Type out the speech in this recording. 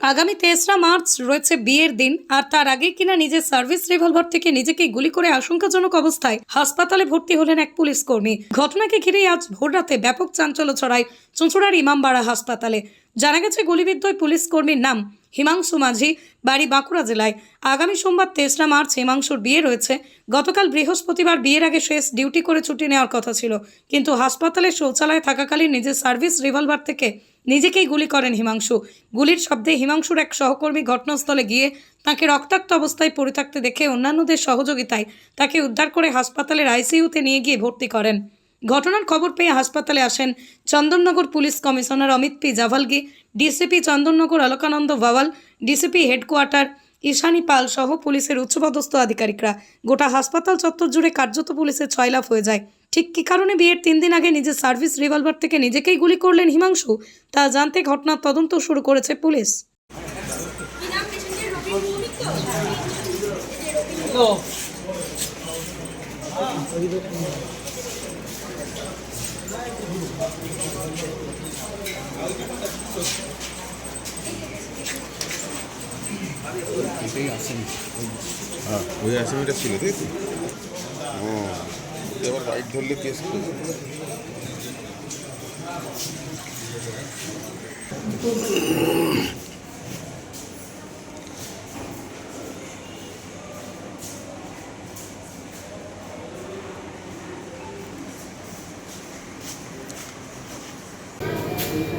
আগামী তেসরা মার্চ রয়েছে বিয়ের দিন, আর তার আগে কিনা নিজের সার্ভিস রিভলভার থেকে নিজেকে গুলি করে আশঙ্কাজনক অবস্থায় হাসপাতালে ভর্তি হলেন এক পুলিশ কর্মী। ঘটনাকে ঘিরেই আজ ভোররাতে ব্যাপক চাঞ্চল্য ছড়ায় চুঁচুড়ার ইমামবাড়া হাসপাতালে। জানা গেছে, গুলিবিদ্ধ পুলিশ কর্মীর নাম হিমাংশু মাঝি, বাড়ি বাঁকুড়া জেলায়। আগামী সোমবার তেসরা মার্চ হিমাংশুর বিয়ে রয়েছে। গতকাল বৃহস্পতিবার বিয়ের আগে শেষ ডিউটি করে ছুটি নেওয়ার কথা ছিল। কিন্তু হাসপাতালে শৌচালয়ে থাকাকালীন নিজের সার্ভিস রিভলভার থেকে নিজেকেই গুলি করেন হিমাংশু। গুলির শব্দে হিমাংশুর এক সহকর্মী ঘটনাস্থলে গিয়ে তাকে রক্তাক্ত অবস্থায় পড়ে থাকতে দেখে অন্যান্যদের সহযোগিতায় তাকে উদ্ধার করে হাসপাতালের আইসিইউতে নিয়ে গিয়ে ভর্তি করেন। ঘটনার খবর পেয়ে হাসপাতালে আসেন Chandannagar police commissioner Amit P Javalgi, DCP Chandannagar Alakananda Bhawal DCP headquarter Ishani Pal সহ পুলিশের উচ্চপদস্থ আধিকারিকরা। গোটা হাসপাতাল চত্বর জুড়ে কার্যত পুলিশের ছয়লাভ হয়ে যায়। ঠিক কী কারণে বিয়ের তিন দিন আগে নিজের সার্ভিস রিভলভার থেকে নিজেকেই গুলি করলেন হিমাংশু, তা জানতে ঘটনার তদন্ত শুরু করেছে পুলিশ। হ্যাঁ ওই আসামিটা ছিল তাই তো? ও এবার রাইট ধরলে কেস করবে はい。